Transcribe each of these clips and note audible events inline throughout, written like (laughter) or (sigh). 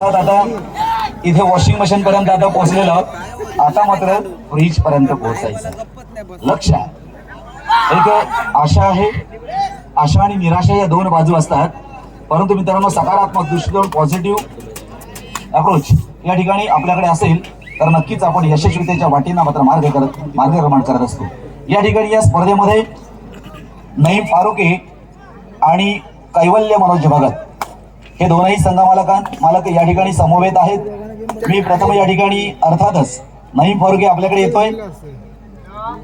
आता इथे washing machine पर्यंत आता पोहोचलेलं आता मात्र फ्रीज पर्यंत पोहोचायचं लक्ष एक आशा आहे आशा आणि निराशा या दोन बाजू असतात. परंतु मित्रांनो सकारात्मक दृष्टिकोन पॉझिटिव्ह अप्रोच या ठिकाणी आपल्याकडे असेल तर नक्कीच आपण यशस्वीतेच्या वाटेंना मात्र मार्ग करत मार्गक्रमण करत असतो. या ठिकाणी या स्पर्धेमध्ये नईम फारुके आणि कैवल्य मनोज भगत हे दोनही संघ मालकां मालक या ठिकाणी समवेत आहेत. मी प्रथम या ठिकाणी अर्थातच नईम फारुके आपल्याकडे येतोय.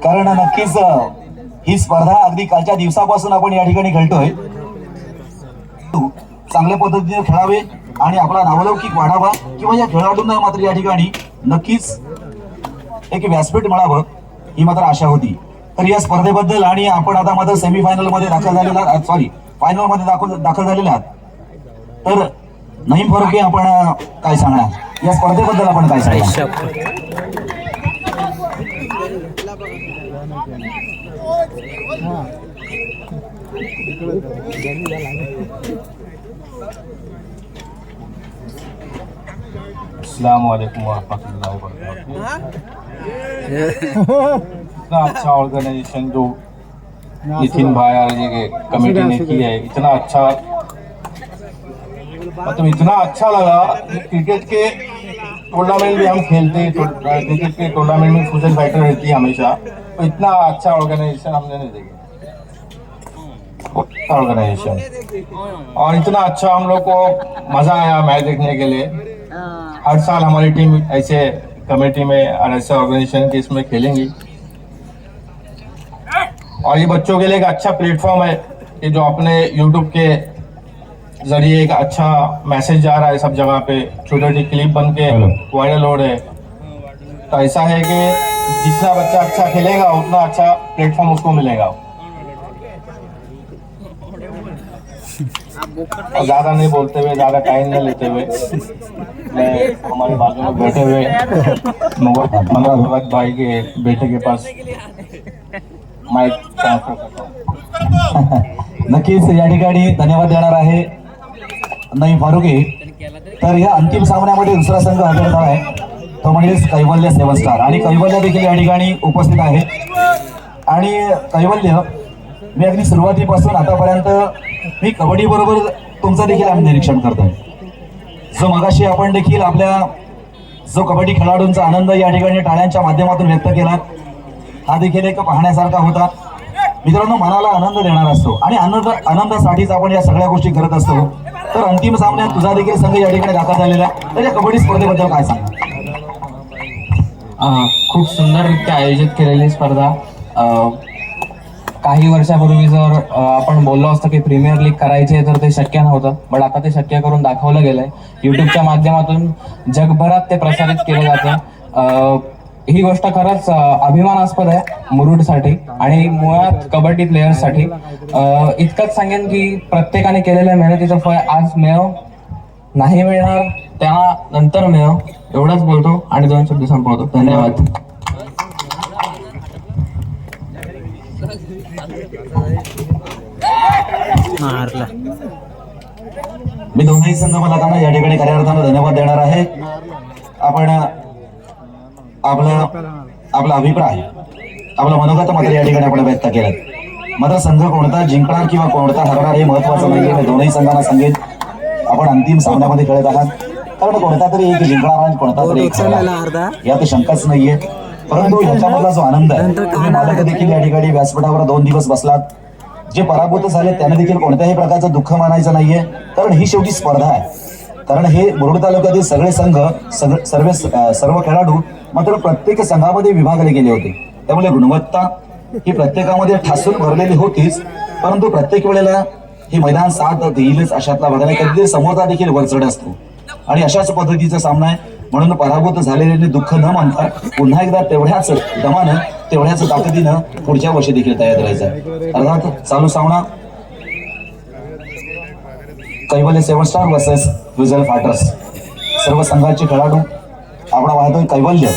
कारण नक्कीच ही स्पर्धा अगदी कालच्या दिवसापासून आपण या ठिकाणी खेळतोय. चांगल्या पद्धतीने खेळावे आणि आपला नावलौकिक वाढावा किंवा या खेळाडूंना मात्र या ठिकाणी नक्कीच एक व्यासपीठ मिळावं ही मात्र आशा होती. तर या स्पर्धेबद्दल आणि आपण आता मात्र सेमीफायनलमध्ये दाखल झालेला सॉरी फायनलमध्ये दाखल दाखल झालेले आहात. तर नईम फरुके आपण काय सांगणार? या स्पर्धेबद्दल आपण काय सांगणार? अस्सलाम वालेकुम वरहमतुल्लाहि इतना अच्छा ऑर्गेनाइजेशन जो नितिन भाई और ये कमेटी ने की है इतना अच्छा मतलब इतना अच्छा लगा, क्रिकेट के टूर्नामेंट भी हम खेलते हैं तो क्रिकेट के टूर्नामेंट में फुजल फाइटर रहती है हमेशा। तो इतना अच्छा ऑर्गेनाइजेशन हमने नहीं देखा। ऑर्गेनाइजेशन और इतना अच्छा हम लोग को मज़ा आया मैच देखने के लिए। हर साल हमारी टीम ऐसे कमेटी में और ऐसे ऑर्गेनाइजेशन के इसमें खेलेंगी। और ये बच्चों के लिए एक अच्छा प्लेटफॉर्म है कि जो अपने यूट्यूब के ज़रिए एक अच्छा मैसेज जा रहा है सब जगह पे। छोटी छोटी क्लिप बन के वायरल हो रहे हैं। तो ऐसा है कि जितना बच्चा अच्छा खेलेगा उतना अच्छा प्लेटफॉर्म उसको मिलेगा। ज़्यादा नहीं बोलते हुए ज़्यादा टाइम नहीं लेते हुए मैं हमारे बाजू में बैठे हुए मनोज भगत भाई के बेटे के पास माइक ट्रांसफ़र करता हूँ। (laughs) नक्कीच या ठिकाणी धन्यवाद देणार आहे। नईम फारुकी. तर या अंतिम सामन्यामध्ये दुसरा संघ हजर झाला आहे. तो म्हणजेच कैवल्य सेवन स्टार आणि कैवल्य देखील या ठिकाणी उपस्थित आहे. आणि कैवल्य मी अगदी सुरुवातीपासून आतापर्यंत मी कबड्डी बरोबर तुमचं देखील आम्ही निरीक्षण करतोय. जो मगाशी आपण देखील आपल्या जो कबड्डी खेळाडूंचा आनंद या ठिकाणी टाळ्यांच्या माध्यमातून व्यक्त केला हा देखील एक पाहण्यासारखा होता. मित्रांनो मनाला आनंद देणार असतो. आणि आनंद आनंदासाठीच आपण या सगळ्या गोष्टी करत असतो. तर अंतिम सामन्यात तुझा देखील संघ या ठिकाणी दाखल झालेला आहे. तर या कबड्डी स्पर्धेबद्दल काय सांगा? खूप सुंदररित्या आयोजित केलेली स्पर्धा. काही वर्षापूर्वी जर आपण बोललो असतो की प्रीमियर लीग करायची आहे तर ते शक्य नव्हतं. बट आता ते शक्य करून दाखवलं गेलंय. युट्यूबच्या माध्यमातून जगभरात ते प्रसारित केलं जातं. ही गोष्ट खरंच अभिमानास्पद आहे मुरुडसाठी आणि मुळात कबड्डी प्लेयर्ससाठी इतकंच सांगेन की प्रत्येकाने केलेल्या मेहनतीचं फळ आज मिळव नाही मिळणार त्या नंतर मिळव एवढंच बोलतो आणि दोन शब्द संपवतो. धन्यवाद. मी दोन्ही संघ मालकांना या ठिकाणी खऱ्या अर्थानं धन्यवाद देणार आहे. आपण आपला आपला अभिप्राय आपला मनोगत मात्र या ठिकाणी आपण व्यक्त केलं. मात्र संघ कोणता जिंकणार किंवा कोणता हरणार हे महत्वाचं नाही दोन्ही संघांना सांगेन आपण अंतिम सामन्यामध्ये खेळत आहात. कारण कोणता तरी एक जिंकणार आणि कोणता तरी एक यात शंकाच नाहीये. परंतु याच्यामधला जो आनंद आहे तुम्ही मालक देखील या ठिकाणी व्यासपीठावर दोन दिवस बसलात. जे पराभूत झाले त्यांना देखील कोणत्याही प्रकारचं दुःख मानायचं नाहीये. कारण ही शेवटी स्पर्धा आहे. कारण हे मुरुड तालुक्यातील सगळे संघ सर्व सर्व खेळाडू मात्र प्रत्येक संघामध्ये विभागले गेले होते. त्यामुळे गुणवत्ता ही प्रत्येकामध्ये ठासून भरलेली होतीच परंतु प्रत्येक वेळेला हे मैदान साथ देईलच अशातला बघायला कधी समोरचा देखील वरचढ असतो. आणि अशाच पद्धतीचा सामना आहे म्हणून पराभूत झालेले दुःख न मानता पुन्हा एकदा तेवढ्याच दमानं तेवढ्याच ताकदीनं पुढच्या वर्षी देखील तयार करायचं अर्थात चालू सामना कैवल्य सेवन स्टार वर्सेस विजल फायटर्स सर्व संघाचे खेळाडू आपण वाहतोय कैवल्य.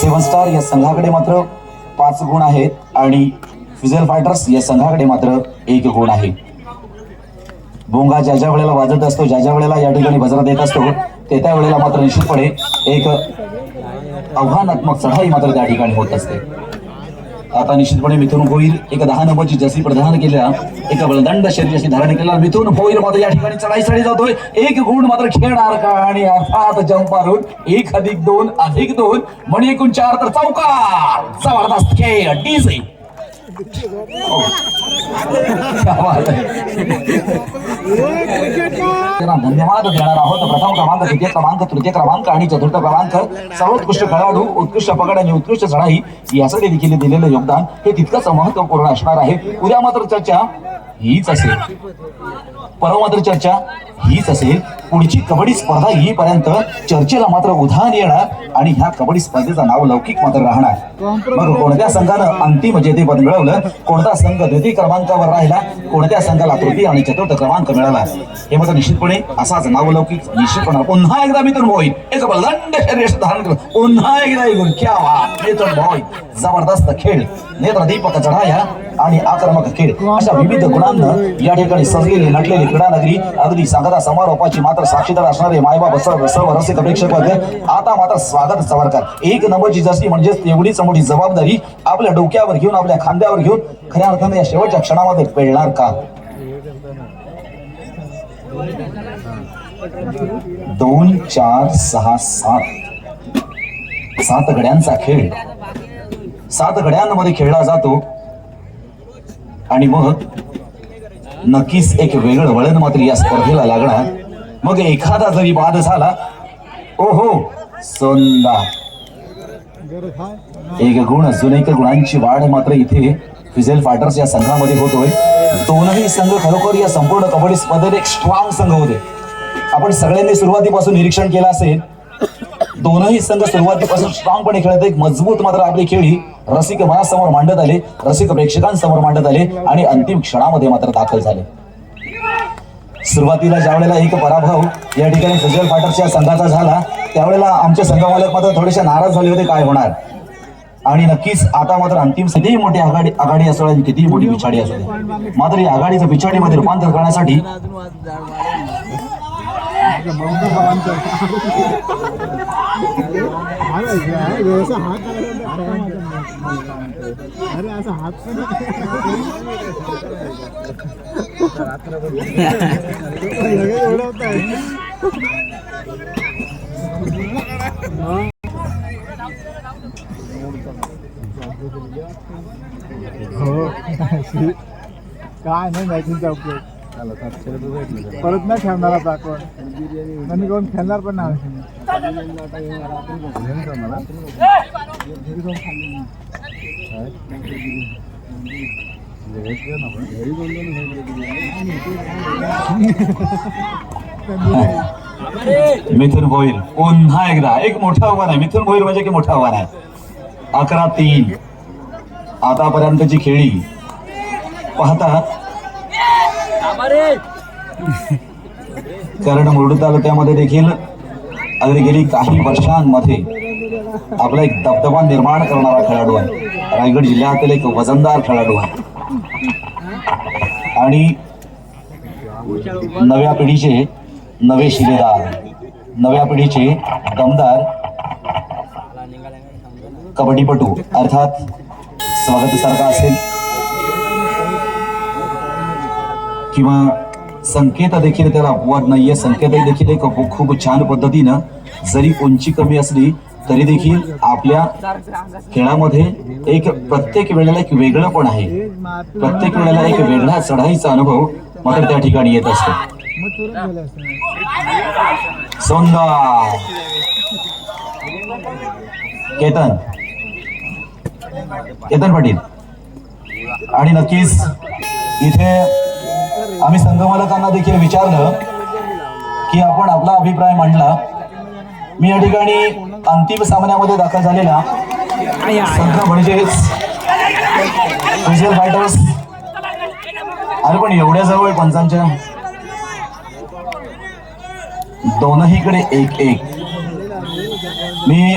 सेवन स्टार या संघाकडे मात्र पाच गुण आहेत आणि विजल फायटर्स या संघाकडे मात्र एक गुण आहे. बोंगा ज्या ज्या वेळेला वाजत असतो ज्या ज्या वेळेला या ठिकाणी बजरा देत असतो ते त्या वेळेला मात्र निश्चितपणे एक आव्हानात्मक चढाई मात्र त्या ठिकाणी होत असते. आता निश्चितपणे मिथून होईल. एक दहा नंबरची जशी प्रधान केल्या. एक बलदंड शरीराशी धारण केला. मिथून होईल मात्र या ठिकाणी चढाईसाठी जातोय. एक गुण मात्र खेळणार का? आणि अर्थात जंप मारून एक अधिक दोन अधिक दोन. म्हणजे एकूण चार तर चौकार. जबरदस्त खेळ. डीजे. धन्यवाद. देणार आहोत प्रथम क्रमांक द्वितीय क्रमांक तृतीय क्रमांक आणि चतुर्थ क्रमांक सर्वोत्कृष्ट खेळाडू उत्कृष्ट पकड आणि उत्कृष्ट चढाई यासाठी देखील दिलेलं योगदान हे तितकंच महत्त्वपूर्ण असणार आहे उद्या मात्र चर्चा हीच असेल परवा मात्र चर्चा हीच असेल. पुढची कबड्डी स्पर्धा येईपर्यंत चर्चेला मात्र उधाण येणार आणि ह्या कबड्डी स्पर्धेचं नाव लौकिक मात्र राहणार. मग कोणत्या संघानं अंतिम जेतेपद मिळवलं कोणता संघ द्वितीय क्रमांकावर राहिला कोणत्या संघाला तृतीय आणि चतुर्थ क्रमांक मिळाला हे मात्र निश्चितपणे असाच नावलौकिक निश्चितपणे पुन्हा एकदा मिथून होईल एक बलदंड शरीर धारण केलं. पुन्हा एकदा येऊन क्या वा मिथून भोई जबरदस्त खेळ. नेत्रदीपक चढाया आणि आक्रमक खेळ. अशा विविध गुणांना या ठिकाणी सजलेले नटलेले क्रीडा नगरी अगदी सांगता समारोपाची मात्र साक्षीदार असणारे मायबाप सर्व सर्व रसिक प्रेक्षक वर्ग आता मात्र स्वागत सवरकर. एक नंबरची जशी म्हणजेच एवढीच मोठी जबाबदारी आपल्या डोक्यावर घेऊन आपल्या खांद्यावर घेऊन खऱ्या अर्थाने या शेवटच्या क्षणामध्ये पेळणार का? दोन चार सहा सात. सात गड्यांचा खेळ. सात गड्यांमध्ये खेळला जातो. आणि मग नक्कीच एक वेगळं वळण मात्र या स्पर्धेला लागणार. मग एखादा जरी बाद झाला ओहो सोंदा. एक गुण अजून एक गुणांची वाढ मात्र इथे फिजेल फायटर्स या संघामध्ये होतोय. दोनही संघ खरोखर या संपूर्ण कबड्डी स्पर्धेत एक स्ट्रॉंग संघ होते. आपण सगळ्यांनी सुरुवातीपासून निरीक्षण केलं असेल दोनही संघ सुरुवातीपासून स्ट्रॉंगपणे खेळत एक मजबूत मात्र आपली खेळी रसिक मनासमोर मांडत आले. रसिक प्रेक्षकांसमोर मांडत आले आणि अंतिम क्षणामध्ये मात्र दाखल झाले. सुरुवातीला ज्या वेळेला एक पराभव या ठिकाणी फिजल फायटर्सच्या संघाचा झाला त्यावेळेला आमचे संघमालक मात्र थोडेसे नाराज झाले होते काय होणार. आणि नक्कीच आता मात्र अंतिम कितीही मोठी आघाडी आघाडी असू आणि कितीही मोठी पिछाडी असू मात्र या आघाडीचं पिछाडीमध्ये रूपांतर करण्यासाठी अरे असा हात पण एवढं आहे हो. काय नाही मॅचिंगचा उपयोग. परत नाही खेळणार आता आपण. आणि कोण खेळणार पण नाही मिथुन भोईर पुन्हा एकदा. एक मोठं आव्हान आहे. मिथुन भोईर म्हणजे की मोठं आव्हान आहे. अकरा तीन. आतापर्यंतची खेळी. पाहता कारण मुरडू तालुक्यामध्ये देखील अगदी गेली काही वर्षांमध्ये आपला एक दबदबा निर्माण करणारा खेळाडू आहे. रायगड जिल्ह्यातील एक वजनदार खेळाडू आहे. आणि नव्या पिढीचे नवे शिलेदार, नव्या पिढीचे दमदार कबड्डीपटू अर्थात स्वागतासारखा असेल. किंवा संकेत देखील त्याला अपवाद नाहीये. संकेत देखील एक खूप- छान पद्धतीनं जरी उंची कमी असली तरी देखील आपल्या खेळामध्ये एक प्रत्येक वेळेला एक वेगळं पण आहे. प्रत्येक वेळेला एक वेगळा चढाईचा अनुभव मात्र त्या ठिकाणी येत असतो. सुंदर केतन. केतन पाटील. आणि नक्कीच इथे आम्ही संघमालकांना देखील विचारलं की आपण आपला अभिप्राय मांडला. मी या ठिकाणी अंतिम सामन्यामध्ये दाखल झालेला संघ म्हणजेच स्पेशल फायटर्स. अरे पण एवढ्या जवळ पंचांच्या. दोनहीकडे एक एक. मी